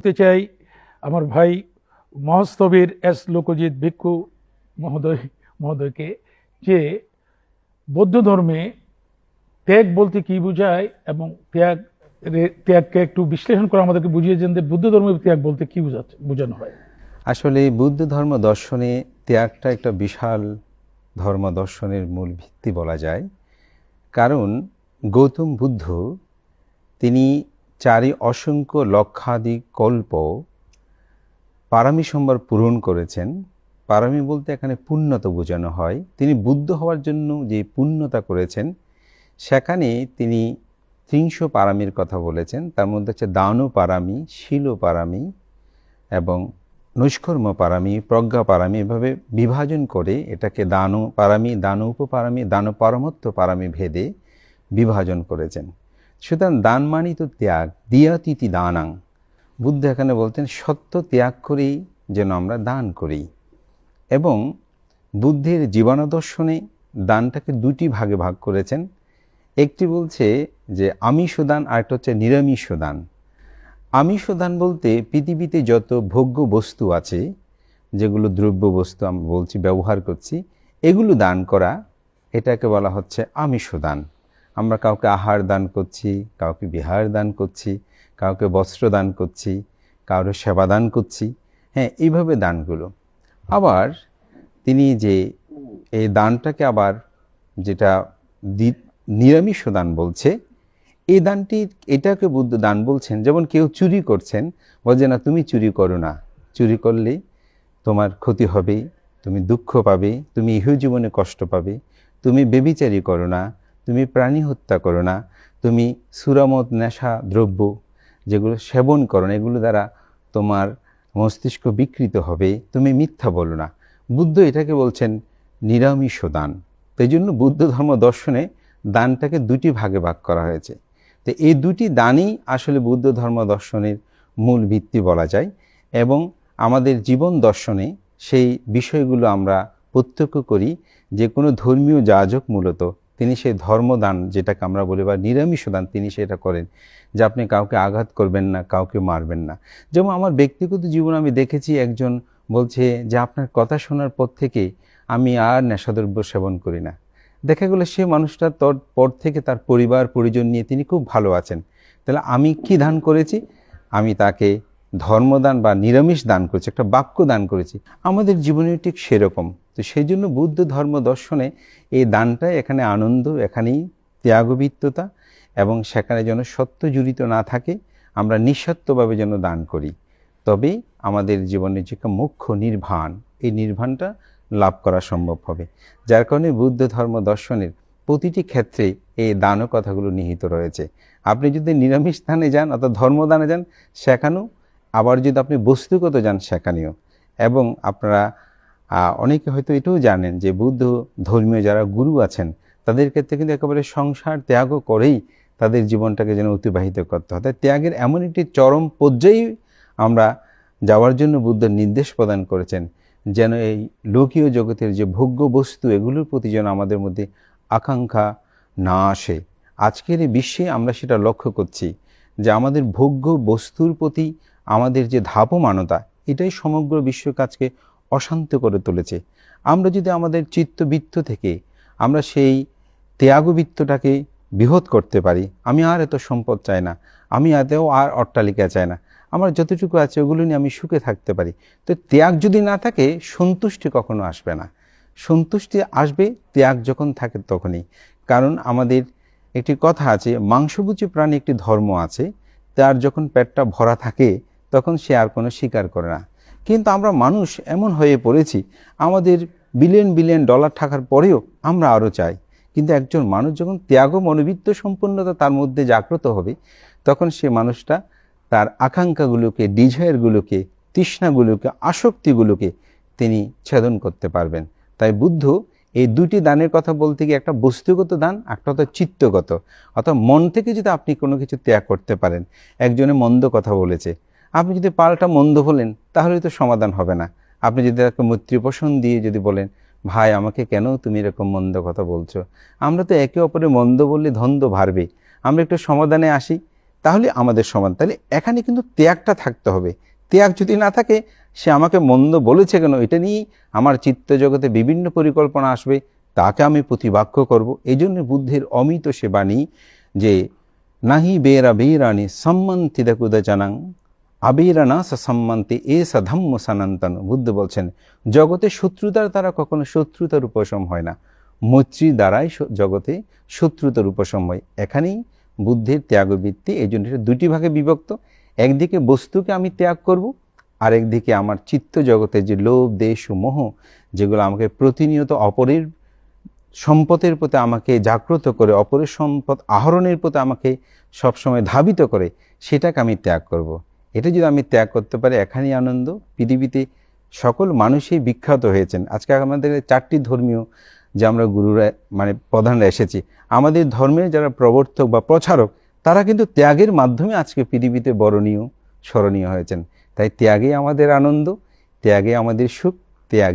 বলতে চাই, আমার ভাই মহস্তবীর এস লোকজিৎ ভিক্ষু মহোদয়, মহোদয়কে যে বৌদ্ধ ধর্মে ত্যাগ বলতে কি বোঝায় এবং ত্যাগ ত্যাগকে একটু বিশ্লেষণ করে আমাদেরকে বুঝিয়েছেন যে বুদ্ধ ধর্মে ত্যাগ বলতে কি বোঝাচ্ছে, বোঝানো হয়। আসলে বুদ্ধ ধর্ম দর্শনে ত্যাগটা একটা বিশাল ধর্ম দর্শনের মূল ভিত্তি বলা যায়। কারণ গৌতম বুদ্ধ তিনি চারি অসংখ্য লক্ষাধিক কল্প পারামি সম্বর পূরণ করেছেন। পারামি বলতে এখানে পুণ্যতা বোঝানো হয়। তিনি বুদ্ধ হওয়ার জন্য যে পুণ্যতা করেছেন সেখানে তিনি ত্রিংশ পারামির কথা বলেছেন। তার মধ্যে হচ্ছে দানু পারামি, শিল পারামি এবং নৈষ্কর্ম পারামি, প্রজ্ঞা পারামি এভাবে বিভাজন করে এটাকে দান পারামি দান উপপারামি দান পারমত্ব পারামি ভেদে বিভাজন করেছেন। সুতরাং দান মানি তো ত্যাগ দিয়াতিথি দানাং। বুদ্ধ এখানে বলতেন, সত্য ত্যাগ করেই যেন আমরা দান করি। এবং বুদ্ধের জীবনাদর্শনে দানটাকে দুটি ভাগে ভাগ করেছেন। একটি বলছে যে আমিষ দান আরেকটা হচ্ছে নিরামিষ দান। আমিষ দান বলতে পৃথিবীতে যত ভোগ্য বস্তু আছে, যেগুলো দ্রব্য বস্তু আমি বলছি, ব্যবহার করছি, এগুলো দান করা, এটাকে বলা হচ্ছে আমিষ দান। আমরা কাউকে আহার দান করছি, কাউকে বিহার দান করছি, কাউকে বস্ত্র দান করছি কারও সেবা দান করছি হ্যাঁ এইভাবে দানগুলো। আবার তিনি যে এই দানটাকে আবার যেটা নিরামিষ দান বলছে, এই দানটি, এটাকে বুদ্ধ দান বলছেন, যেমন কেউ চুরি করছেন, বলছে, না, তুমি চুরি করো না। চুরি করলে তোমার ক্ষতি হবে, তুমি দুঃখ পাবে, তুমি ইহ জীবনে কষ্ট পাবে, তুমি বেবিচারি করো না তুমি প্রাণী হত্যা করো না। তুমি সুরামত নেশা, দ্রব্য যেগুলো সেবন করো না, এগুলো দ্বারা তোমার মস্তিষ্ক বিকৃত হবে। তুমি মিথ্যা বলো না। বুদ্ধ এটাকে বলছেন নিরামিষ দান তাই জন্য বুদ্ধ ধর্ম দর্শনে দানটাকে দুটি ভাগে ভাগ করা হয়েছে। তো এই দুটি দানই আসলে বুদ্ধ ধর্ম দর্শনের মূল ভিত্তি বলা যায় এবং আমাদের জীবন দর্শনে সেই বিষয়গুলো আমরা প্রত্যক্ষ করি যে কোনো ধর্মীয় যাজক মূলত তিনি সেই ধর্মদান যেটাকে আমরা বলি বা নিরামিষ দান তিনি সেটা করেন, যে আপনি কাউকে আঘাত করবেন না, কাউকে মারবেন না। যেমন আমার ব্যক্তিগত জীবন আমি দেখেছি একজন বলছে যে, আপনার কথা শোনার পর থেকে আমি আর নেশাদ্রব্য সেবন করি না। দেখা গেলো সে মানুষটা তোর পর থেকে তার পরিবার, পরিজন নিয়ে তিনি খুব ভালো আছেন। তাহলে আমি কি দান করেছি? আমি তাকে ধর্মদান বা নিরামিষ দান করেছি, একটা বাক্য দান করেছি, আমাদের জীবনে ঠিক সেরকম। তো সেই জন্য বুদ্ধ ধর্ম দর্শনে এই দানটাই এখানে আনন্দ, এখানেই ত্যাগবিত্ততা এবং সেখানে যেন সত্য জড়িত না থাকে, আমরা নিঃস্বার্থভাবে যেন দান করি। তবে আমাদের জীবনের যে মুখ্য নির্বাণ এই নির্বাণটা লাভ করা সম্ভব হবে। যার কারণে বুদ্ধ ধর্ম দর্শনের প্রতিটি ক্ষেত্রে এই দানও কথাগুলো নিহিত রয়েছে। আপনি যদি নিরামিষ দানে যান অর্থাৎ ধর্মদানে যান, সেখানেও আবার যদি আপনি বস্তুগত যান সেখানেও, এবং আপনারা অনেকে হয়তো এটাও জানেন যে বুদ্ধ ধর্মীয় যারা গুরু আছেন, তাদের ক্ষেত্রে কিন্তু একেবারে সংসার ত্যাগও করেই তাদের জীবনটাকে যেন অতিবাহিত করতে হয়। ত্যাগের এমন একটি চরম পর্যায়ে আমরা যাওয়ার জন্য বুদ্ধ নির্দেশ প্রদান করেছেন, যেন এই লোকীয় জগতের যে ভোগ্য বস্তু, এগুলোর প্রতি যেন আমাদের মধ্যে আকাঙ্ক্ষা না আসে। আজকের এই বিশ্বে আমরা সেটা লক্ষ্য করছি যে আমাদের ভোগ্য বস্তুর প্রতি আমাদের যে ধাপমানতা, এটাই সমগ্র বিশ্বকে আজকে অশান্ত করে তুলেছে। আমরা যদি আমাদের চিত্তবৃত্ত থেকে আমরা সেই ত্যাগবৃত্তটাকে বৃহৎ করতে পারি, আমি আর এত সম্পদ চাই না, আমি এতেও আর অট্টালিকা চাই না, আমার যতটুকু আছে ওগুলো নিয়ে আমি সুখে থাকতে পারি। তো ত্যাগ যদি না থাকে, সন্তুষ্টি কখনো আসবে না। সন্তুষ্টি আসবে, ত্যাগ যখন থাকে তখনই। কারণ আমাদের একটি কথা আছে মাংসভুচি প্রাণী একটি ধর্ম আছে, তার যখন পেটটা ভরা থাকে তখন সে আর কোনো স্বীকার করে না। কিন্তু আমরা মানুষ এমন হয়ে পড়েছি, আমাদের বিলিয়ন বিলিয়ন ডলার থাকার পরেও আমরা আরও চাই। কিন্তু একজন মানুষ যখন ত্যাগ মনোবিত্ত সম্পন্নতা তার মধ্যে জাগ্রত হবে, তখন সে মানুষটা তার আকাঙ্ক্ষাগুলোকে ডিজায়ারগুলোকে তৃষ্ণাগুলোকে, আসক্তিগুলোকে তিনি ছেদন করতে পারবেন। তাই বুদ্ধ এই দুটি দানের কথা বলতে গিয়ে একটা বস্তুগত দান, একটা হতো চিত্তগত। অর্থাৎ মন থেকে যদি আপনি কোনো কিছু ত্যাগ করতে পারেন, একজনে মন্দ কথা বলেছে আপনি যদি পাল্টা মন্দ বলেন, তাহলে তো সমাধান হবে না। আপনি যদি তাকে মৈত্রী পোষণ দিয়ে যদি বলেন, ভাই, আমাকে কেন তুমি এরকম মন্দ কথা বলছো? আমরা তো একে অপরে মন্দ বললে ধন্দ ভারবে। আমরা একটু সমাধানে আসি। তাহলে আমাদের সমান তাহলে এখানে কিন্তু ত্যাগটা থাকতে হবে। ত্যাগ যদি না থাকে, সে আমাকে মন্দ বলেছে কেন? এটা নিয়েই আমার চিত্ত জগতে বিভিন্ন পরিকল্পনা আসবে। তাকে আমি প্রতিবাক্য করব। এই জন্য বুদ্ধের অমিত সে বাণী যে, নাহি বেরা বেরানি সম্মন্তি দেখুদ জানাং আবেরানা সা সম্মান্তি এ সা ধম্ম বুদ্ধ বলছেন, জগতে শত্রুতার দ্বারা কখনো শত্রুতার উপশম হয় না। মৈত্রীর দ্বারাই জগতে শত্রুতার উপশম হয়। এখানেই বুদ্ধের ত্যাগবৃত্তি, এই জন্য দুটি ভাগে বিভক্ত। একদিকে বস্তুকে আমি ত্যাগ করব আর একদিকে আমার চিত্ত জগতে যে লোভ, দেশ ও মোহ, যেগুলো আমাকে প্রতিনিয়ত অপরের সম্পদের প্রতি আমাকে জাগ্রত করে, অপরের সম্পদ আহরণের প্রতি আমাকে সবসময় ধাবিত করে, সেটাকে আমি ত্যাগ করব। এটা যদি আমি ত্যাগ করতে পারি, এখানেই আনন্দ। পৃথিবীতে সকল মানুষই বিখ্যাত হয়েছেন। আজকে আমাদের চারটি ধর্মীয় যে আমরা গুরুরা মানে প্রধানরা এসেছি, আমাদের ধর্মের যারা প্রবর্তক বা প্রচারক, তারা কিন্তু ত্যাগের মাধ্যমে আজকে পৃথিবীতে বরণীয়, স্মরণীয় হয়েছেন। তাই ত্যাগে আমাদের আনন্দ ত্যাগে আমাদের সুখ, ত্যাগ